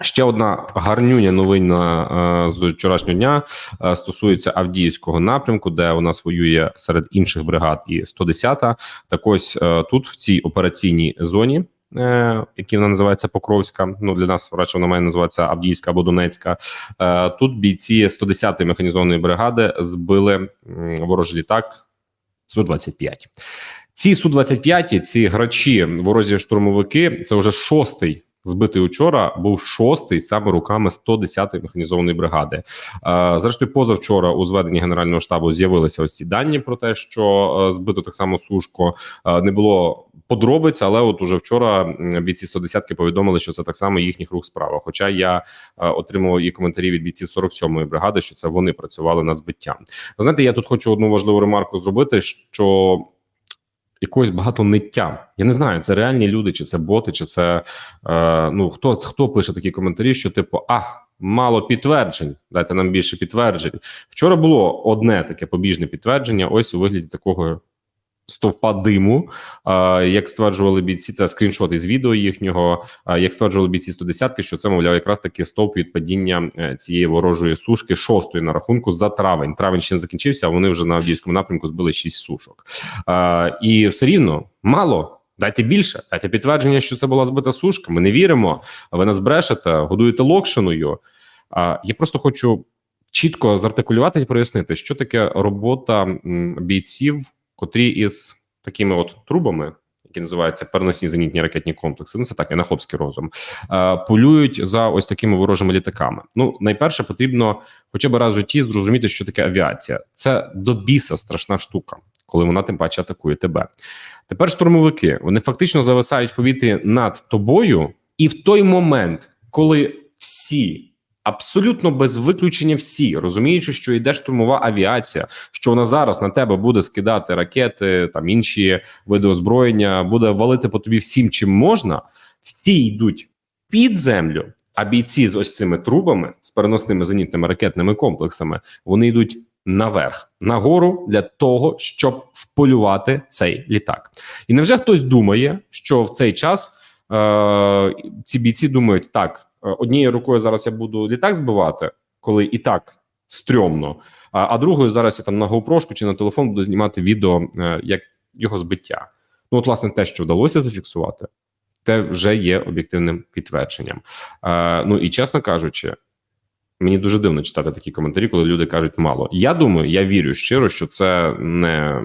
Ще одна гарнюня новина е, з вчорашнього дня е, стосується Авдіївського напрямку, де у нас воює серед інших бригад і 110-та. Так ось е, тут в цій операційній зоні. Які вона називається Покровська, ну для нас радше вона має називатися Авдіївська або Донецька. Тут бійці 110-ї механізованої бригади збили ворожий літак Су-25. Ці Су-25, ці грачі, ворожі штурмовики, це вже шостий збитий учора, був шостий саме руками 110-ї механізованої бригади. Е, Зрештою, позавчора у зведенні Генерального штабу з'явилися ось ці дані про те, що е, збито так само сушко. Е, Не було подробиць, але от уже вчора бійці 110-ки повідомили, що це так само їхніх рук справа. Хоча я отримував і коментарі від бійців 47-ї бригади, що це вони працювали над збиттям. Знаєте, я тут хочу одну важливу ремарку зробити, що якогось багато ниття. Я не знаю, це реальні люди, чи це боти, чи це е, ну хто хто пише такі коментарі, що типу, а мало підтверджень. Дайте нам більше підтверджень. Вчора було одне таке побіжне підтвердження. Ось у вигляді такого. Стовпа диму, як стверджували бійці, це скріншот із відео їхнього. Як стверджували бійці 110-ки, що це мовляв якраз таки стовп від падіння е, цієї ворожої сушки шостої на рахунку за травень. Травень ще не закінчився. а Вони вже на Авдіївському напрямку збили шість сушок. І все рівно мало. Дайте більше, дайте підтвердження, що це була збита сушка. Ми не віримо. Ви нас брешете, годуєте локшиною. Я просто хочу чітко зартикулювати і прояснити, що таке робота бійців, котрі із такими от трубами, які називаються переносні зенітні ракетні комплекси. Ну це так, я на хлопський розум. е, Полюють за ось такими ворожими літаками. Ну, найперше потрібно хоча б раз в житті зрозуміти, що таке авіація. Це до біса страшна штука, коли вона тим паче атакує тебе. Тепер штурмовики вони фактично зависають повітрі над тобою, і в той момент, коли всі. Абсолютно без виключення всі розуміючи, що йде штурмова авіація, що вона зараз на тебе буде скидати ракети, там інші види озброєння, буде валити по тобі всім, чим можна. Всі йдуть під землю, а бійці з ось цими трубами, з переносними зенітними ракетними комплексами, вони йдуть наверх, нагору для того, щоб вполювати цей літак. І невже хтось думає, що в цей час е- ці бійці думають, так, однією рукою зараз я буду літак збивати, коли і так стрьомно, а, а другою зараз я там на GoPro чи на телефон буду знімати відео е, як його збиття. Ну, от, власне, те, що вдалося зафіксувати, те вже є об'єктивним підтвердженням. Е, ну і чесно кажучи, мені дуже дивно читати такі коментарі, коли люди кажуть мало. Я думаю, я вірю щиро, що це не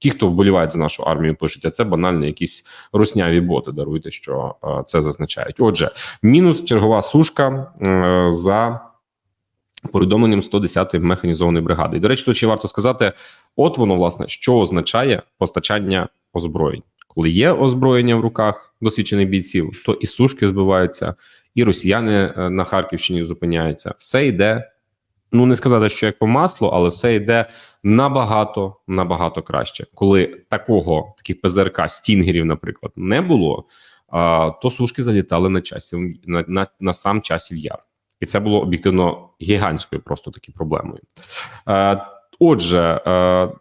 ті, хто вболівають за нашу армію, пишуть, а це банально якісь русняві боти. Даруйте, що е, це зазначають. Отже, мінус чергова сушка е, за повідомленням 110-ї механізованої бригади. І, до речі, тут ще варто сказати: от воно, власне, що означає постачання озброєнь. Коли є озброєння в руках досвідчених бійців, то і сушки збиваються, і росіяни е, на Харківщині зупиняються. Все йде. Ну не сказати, що як по маслу, але все йде набагато набагато краще. Коли такого таких ПЗРК стінгерів, наприклад, не було, то сушки залітали на часі на, на, на сам часів яр, і це було об'єктивно гігантською, просто таки проблемою. Отже, е,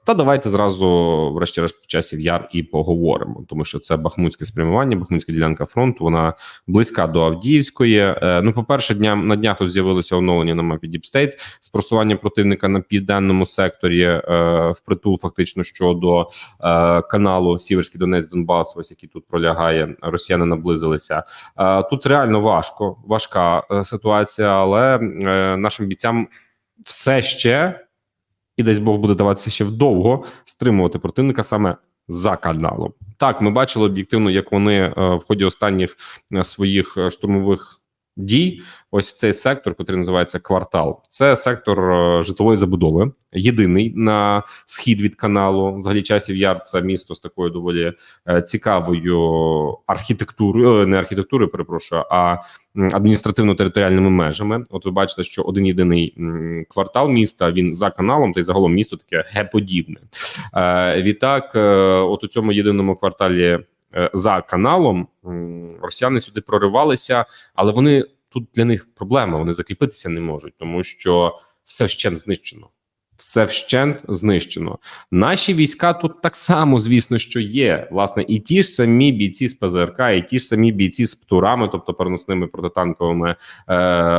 та давайте зразу, врешті-решт, часів яр і поговоримо, тому що це бахмутське спрямування, бахмутська ділянка фронту. Вона близька до Авдіївської. Е, Ну, по перше, дням на днях тут з'явилося оновлення на мапі Діпстейт з просування противника на південному секторі е, впритул, фактично щодо каналу Сіверський Донець Донбас, ось який тут пролягає. Росіяни наблизилися. Тут реально важко, важка ситуація, але нашим бійцям все ще і десь Бог буде даватися ще вдовго стримувати противника саме за каналом. Так, ми бачили об'єктивно, як вони е, в ході останніх е, своїх е, штурмових дій. Ось цей сектор, який називається квартал. Це сектор е, житлової забудови, єдиний на схід від каналу. Взагалі часів яр це місто з такою доволі е, цікавою архітектурою, е, не архітектурою, перепрошую, а адміністративно-територіальними межами. От ви бачите, що один єдиний квартал міста він за каналом, та й загалом місто таке геподібне. Е, відтак, от у цьому єдиному кварталі за каналом росіяни сюди проривалися, але вони тут для них проблема. Вони закріпитися не можуть, тому що все ще знищено. Все вщент знищено. Наші війська тут так само, звісно, що є. Власне, і ті ж самі бійці з ПЗРК, і ті ж самі бійці з птурами, тобто переносними протитанковими е,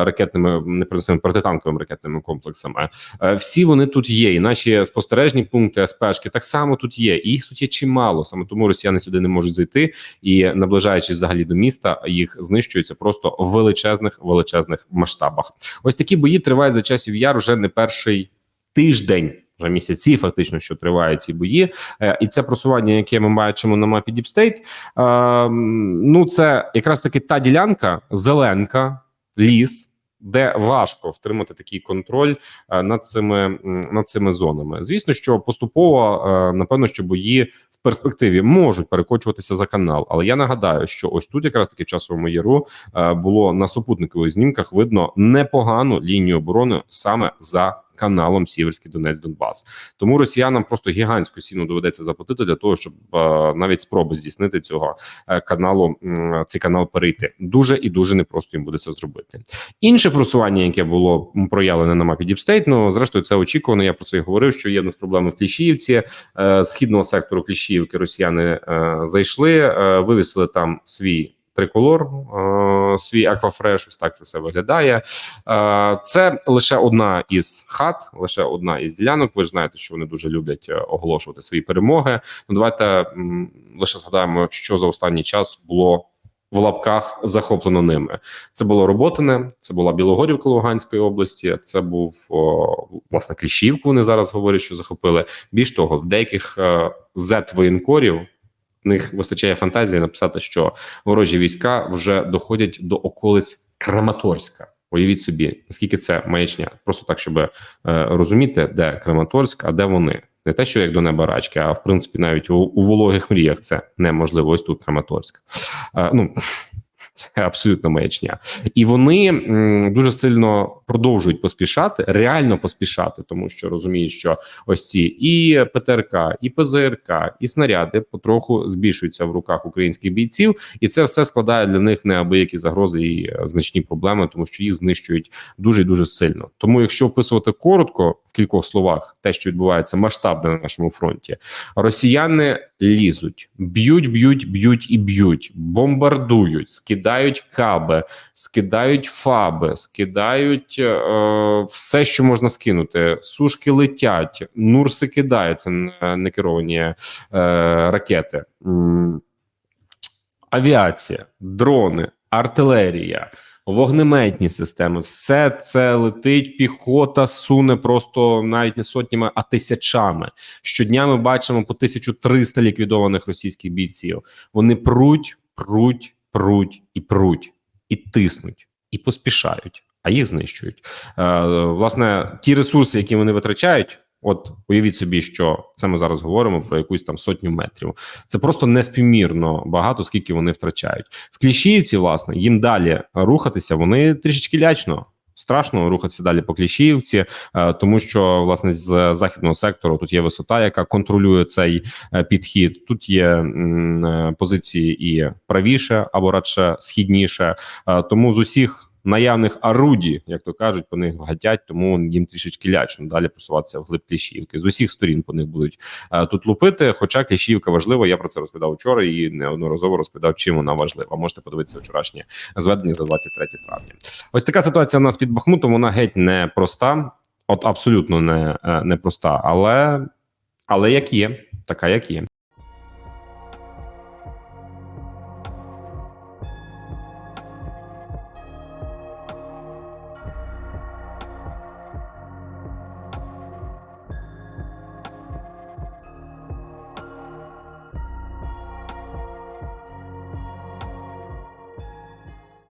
ракетними, не переносними протитанковими ракетними комплексами. Е, всі вони тут є. І наші спостережні пункти СПшки так само тут є. І їх тут є чимало. Саме тому росіяни сюди не можуть зайти. І наближаючись взагалі до міста, їх знищується просто в величезних величезних масштабах. Ось такі бої тривають за часів яр вже не перший тиждень. Вже місяці, фактично, що тривають ці бої, Е, і це просування, яке ми бачимо на мапі State, е, ну це якраз таки та ділянка, зеленка, ліс, де важко втримати такий контроль е, над цими над цими зонами. Звісно, що поступово е, напевно, що бої в перспективі можуть перекочуватися за канал. Але я нагадаю, що ось тут, якраз таки часовому яру, е, було на супутникових знімках видно непогану лінію оборони саме за каналом Сіверський Донець Донбас. Тому росіянам просто гігантську ціну доведеться заплатити для того, щоб е, навіть спроби здійснити цього е, каналу цей канал перейти. Дуже і дуже непросто їм буде це зробити. Інше просування, яке було проявлене на мапі Діпстейт, ну зрештою це очікувано. Я про це і говорив. Що є в нас проблеми в Кліщіївці е, східного сектору Кліщіївки. Росіяни зайшли, вивісили там свій. Триколор, е, свій аквафреш, ось так це все виглядає. Е, це лише одна із хат, лише одна із ділянок. Ви ж знаєте, що вони дуже люблять е, оголошувати свої перемоги. Ну давайте лише згадаємо, що за останній час було в лапках захоплено ними. Це було Роботине, це була Білогорівка Луганської області. Це був о, власне Кліщівку. Вони зараз говорять, що захопили. Більш того, в деяких зет воєнкорів. Них вистачає фантазії написати, що ворожі війська вже доходять до околиць Краматорська. Уявіть собі, наскільки це маячня, просто так, щоб е, розуміти, де Краматорськ, а де вони. Не те, що як до неба рачки, а в принципі, навіть у, у вологих мріях це неможливо. Ось тут Краматорськ. Е, ну це абсолютно маячня, і вони дуже сильно продовжують поспішати, реально поспішати, тому що розуміють, що ось ці і ПТРК, і ПЗРК, і снаряди потроху збільшуються в руках українських бійців, і це все складає для них неабиякі загрози і е, значні проблеми, тому що їх знищують дуже дуже сильно. Тому, якщо описувати коротко в кількох словах, те, що відбувається масштабно на нашому фронті, росіяни лізуть, б'ють, б'ють, б'ють і б'ють, бомбардують, скидають каби, скидають фаби, скидають е, все, що можна скинути. Сушки летять, нурси кидаються на некеровані е, ракети, авіація, дрони, артилерія. Вогнеметні системи, все це летить, піхота суне просто навіть не сотнями, а тисячами. Щодня ми бачимо по 1300 ліквідованих російських бійців. Вони пруть, пруть, пруть і пруть, і тиснуть, і поспішають, а їх знищують. Е, власне, ті ресурси, які вони витрачають. От уявіть собі, що це ми зараз говоримо про якусь там сотню метрів. Це просто неспівмірно багато, скільки вони втрачають. В Кліщіївці, власне, їм далі рухатися. Вони трішечки лячно. Страшно рухатися далі по Кліщіївці, е, тому що власне з західного сектору тут є висота, яка контролює цей е, підхід. Тут є е, позиції і правіше або радше східніше. Тому з усіх наявних орудій, як то кажуть, по них гатять, тому їм трішечки лячно далі просуватися в глиб Кліщівки. З усіх сторін по них будуть е, тут лупити. Хоча Кліщівка важлива, я про це розповідав вчора і неодноразово розповідав, чим вона важлива. Можете подивитися вчорашнє зведення за 23 травня. Ось така ситуація у нас під Бахмутом. Вона геть не проста, от абсолютно не, е, не проста, але, але як є, така як є.